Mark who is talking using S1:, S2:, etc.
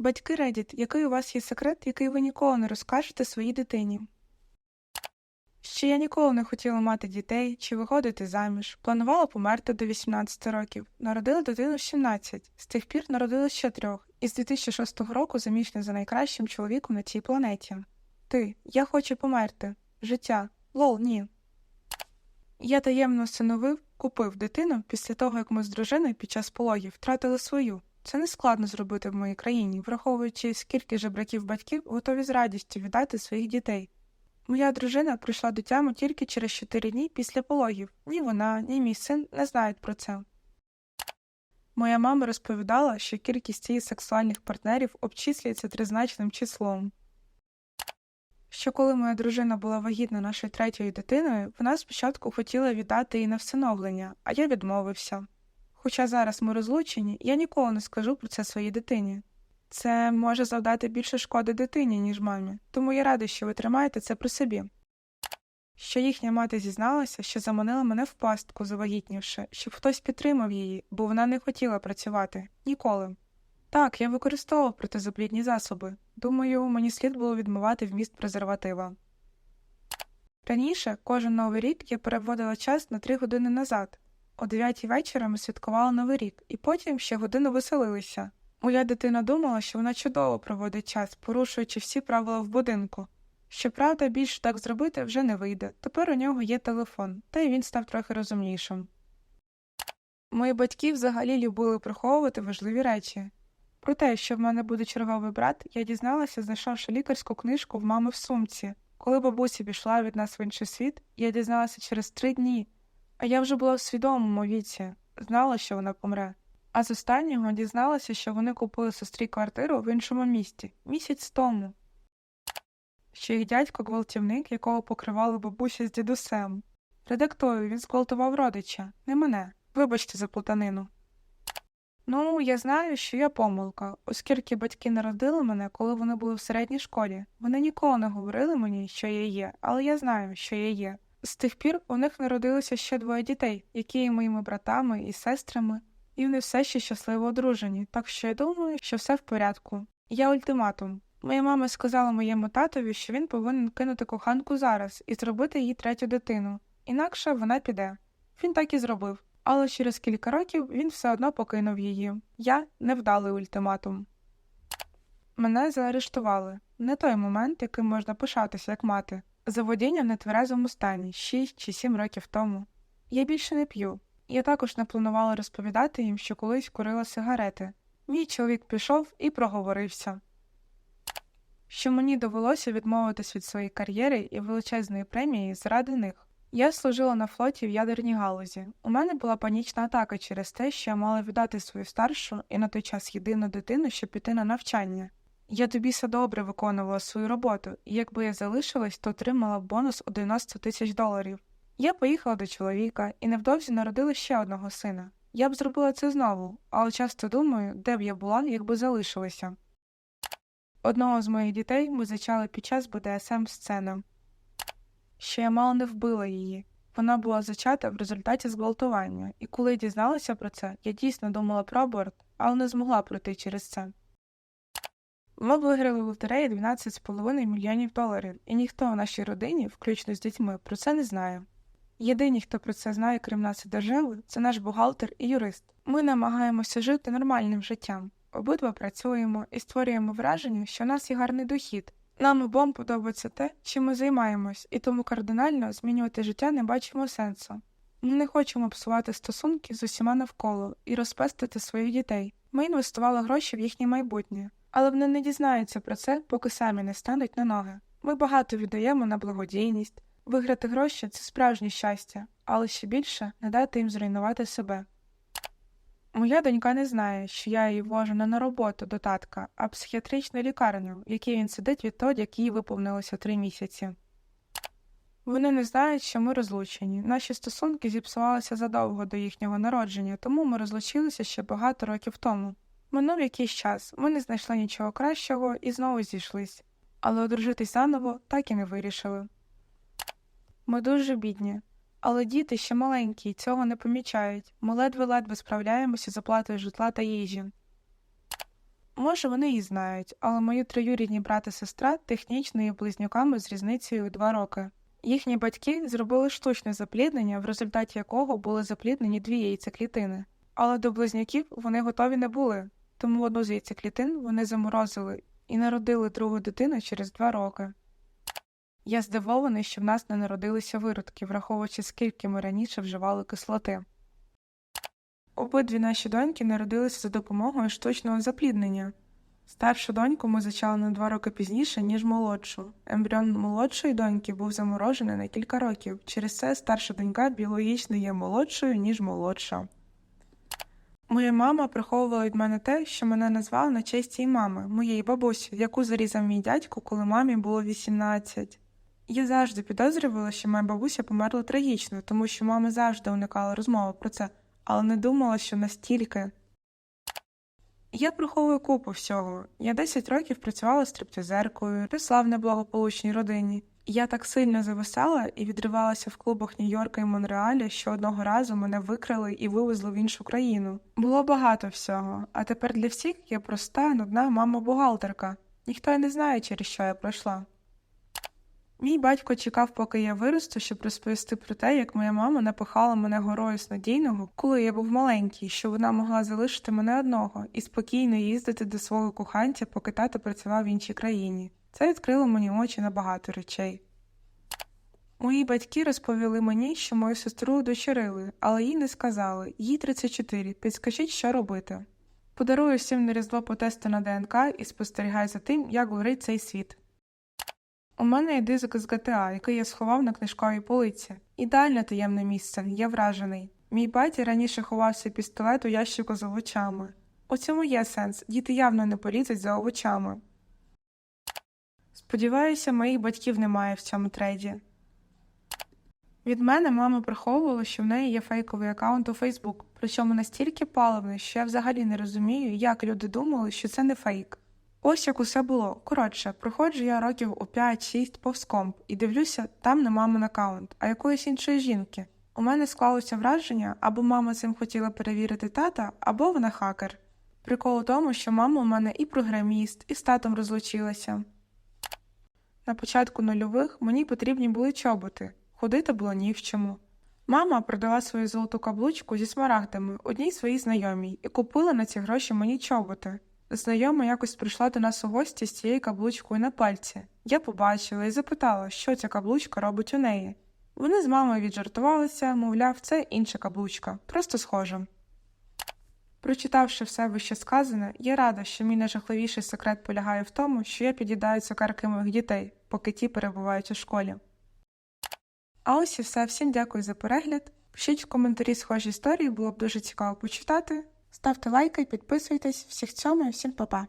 S1: Батьки радять, який у вас є секрет, який ви ніколи не розкажете своїй дитині. Ще я ніколи не хотіла мати дітей чи виходити заміж, планувала померти до 18 років, народила дитину в 17, з тих пір народила ще трьох, і з 2006 року заміжня за найкращим чоловіком на цій планеті. Ти, я хочу померти. Життя. Лол, ні. Я таємно всиновив, купив дитину після того, як ми з дружиною під час пологів втратили свою. Це не складно зробити в моїй країні, враховуючи, скільки жебраків батьків готові з радістю віддати своїх дітей. Моя дружина прийшла до тями тільки через 4 дні після пологів. Ні вона, ні мій син не знають про це. Моя мама розповідала, що кількість її сексуальних партнерів обчислюється тризначним числом. Що коли моя дружина була вагітна нашою третьою дитиною, вона спочатку хотіла віддати її на всиновлення, а я відмовився. Хоча зараз ми розлучені, я ніколи не скажу про це своїй дитині. Це може завдати більше шкоди дитині, ніж мамі, тому я радий, що ви тримаєте це при собі. Що їхня мати зізналася, що заманила мене в пастку, завагітнівши, щоб хтось підтримав її, бо вона не хотіла працювати ніколи. Так, я використовував протизаплідні засоби. Думаю, мені слід було відмивати вміст презерватива. Раніше кожен новий рік я переводила час на три години назад. О 9 вечора ми святкували Новий рік, і потім ще годину веселилися. Моя дитина думала, що вона чудово проводить час, порушуючи всі правила в будинку. Щоправда, більше так зробити вже не вийде. Тепер у нього є телефон, та й він став трохи розумнішим. Мої батьки взагалі любили приховувати важливі речі. Про те, що в мене буде черговий брат, я дізналася, знайшовши лікарську книжку в мами в сумці. Коли бабуся пішла від нас в інший світ, я дізналася через три дні, а я вже була в свідомому віці, знала, що вона помре. А з останнього дізналася, що вони купили сестрі квартиру в іншому місті місяць тому. Що їх дядько гвалтівник, якого покривали бабуся з дідусем. Редактою він зґвалтував родича, не мене. Вибачте за плутанину. Ну, я знаю, що я помилка, оскільки батьки народили мене, коли вони були в середній школі. Вони ніколи не говорили мені, що я є, але я знаю, що я є. З тих пір у них народилося ще двоє дітей, які є моїми братами і сестрами, і вони все ще щасливо одружені, так що я думаю, що все в порядку. Я ультиматум. Моя мама сказала моєму татові, що він повинен кинути коханку зараз і зробити їй третю дитину, інакше вона піде. Він так і зробив, але через кілька років він все одно покинув її. Я невдалий ультиматум. Мене заарештували не той момент, яким можна пишатися як мати, за водіння в нетверезому стані 6 чи 7 років тому. Я більше не п'ю. Я також не планувала розповідати їм, що колись курила сигарети. Мій чоловік пішов і проговорився. Що мені довелося відмовитись від своєї кар'єри і величезної премії заради них. Я служила на флоті в ядерній галузі. У мене була панічна атака через те, що я мала віддати свою старшу і на той час єдину дитину, щоб піти на навчання. Я до біса добре виконувала свою роботу, і якби я залишилась, то отримала б бонус у 90 тисяч доларів. Я поїхала до чоловіка і невдовзі народила ще одного сина. Я б зробила це знову, але часто думаю, де б я була, якби залишилася. Одного з моїх дітей ми зачали під час БДСМ сцени. Що я мало не вбила її. Вона була зачата в результаті зґвалтування, і коли дізналася про це, я дійсно думала про аборт, але не змогла пройти через це. Ми виграли в лотереї 12,5 мільйонів доларів, і ніхто в нашій родині, включно з дітьми, про це не знає. Єдині, хто про це знає, крім нас і держави, це наш бухгалтер і юрист. Ми намагаємося жити нормальним життям. Обидва працюємо і створюємо враження, що у нас є гарний дохід. Нам обом подобається те, чим ми займаємось, і тому кардинально змінювати життя не бачимо сенсу. Ми не хочемо псувати стосунки з усіма навколо і розпестити своїх дітей. Ми інвестували гроші в їхнє майбутнє, але вони не дізнаються про це, поки самі не стануть на ноги. Ми багато віддаємо на благодійність. Виграти гроші це справжнє щастя, але ще більше не дати їм зруйнувати себе. Моя донька не знає, що я її вожу не на роботу до татка, а психіатричну лікарню, в якій він сидить відтоді, як їй виповнилося три місяці. Вони не знають, що ми розлучені. Наші стосунки зіпсувалися задовго до їхнього народження, тому ми розлучилися ще багато років тому. Минув якийсь час, ми не знайшли нічого кращого і знову зійшлись, але одружитись заново так і не вирішили. Ми дуже бідні, але діти ще маленькі і цього не помічають. Ми ледве-ледве справляємося з оплатою житла та їжі. Може, вони і знають, але мої троюрідні брат і сестра технічно є близнюками з різницею два роки. Їхні батьки зробили штучне запліднення, в результаті якого були запліднені дві яйцеклітини. Але до близнюків вони готові не були, тому одну з яйцеклітин вони заморозили і народили другу дитину через два роки. Я здивований, що в нас не народилися виродки, враховуючи, скільки ми раніше вживали кислоти. Обидві наші доньки народилися за допомогою штучного запліднення. Старшу доньку ми зачали на два роки пізніше, ніж молодшу. Ембріон молодшої доньки був заморожений на кілька років. Через це старша донька біологічно є молодшою, ніж молодша. Моя мама приховувала від мене те, що мене назвали на честь її мами, моєї бабусі, яку зарізав мій дядько, коли мамі було 18. Я завжди підозрювала, що моя бабуся померла трагічно, тому що мама завжди уникала розмови про це, але не думала, що настільки. Я приховую купу всього. Я 10 років працювала стриптизеркою, росла в неблагополучній родині. Я так сильно зависала і відривалася в клубах Нью-Йорка і Монреаля, що одного разу мене викрали і вивезли в іншу країну. Було багато всього, а тепер для всіх я проста, нудна мама-бухгалтерка. Ніхто й не знає, через що я пройшла. Мій батько чекав, поки я виросту, щоб розповісти про те, як моя мама напихала мене горою снодійного, коли я був маленький, що вона могла залишити мене одного і спокійно їздити до свого коханця, поки тато працював в іншій країні. Це відкрило мені очі на багато речей. Мої батьки розповіли мені, що мою сестру удочерили, але їй не сказали їй 34, підскажіть, що робити. Подарую всім на різдво по тесту на ДНК і спостерігай за тим, як горить цей світ. У мене є диск з GTA, який я сховав на книжковій полиці. Ідеальне таємне місце, я вражений. Мій батя раніше ховав свій пістолет у ящику з овочами. У цьому є сенс, діти явно не полізуть за овочами. Сподіваюся, моїх батьків немає в цьому треді. Від мене мама приховувала, що в неї є фейковий аккаунт у Фейсбук, причому настільки паливний, що я взагалі не розумію, як люди думали, що це не фейк. Ось як усе було. Коротше, проходжу я років у 5-6 повз комп і дивлюся, там не мамин аккаунт, а якоїсь іншої жінки. У мене склалося враження, або мама цим хотіла перевірити тата, або вона хакер. Прикол у тому, що мама у мене і програміст, і з татом розлучилася. На початку нульових мені потрібні були чоботи, ходити було ні в чому. Мама продала свою золоту каблучку зі смарагдами одній своїй знайомій і купила на ці гроші мені чоботи. Знайома якось прийшла до нас у гості з цією каблучкою на пальці. Я побачила і запитала, що ця каблучка робить у неї. Вони з мамою віджартувалися, мовляв, це інша каблучка, просто схожа. Прочитавши все вище сказане, я рада, що мій найжахливіший секрет полягає в тому, що я під'їдаю цукерки моїх дітей, поки ті перебувають у школі. А ось і все. Всім дякую за перегляд. Пишіть в коментарі схожі історії, було б дуже цікаво почитати. Ставте лайки, підписуйтесь, всіх цьому і всім па-па.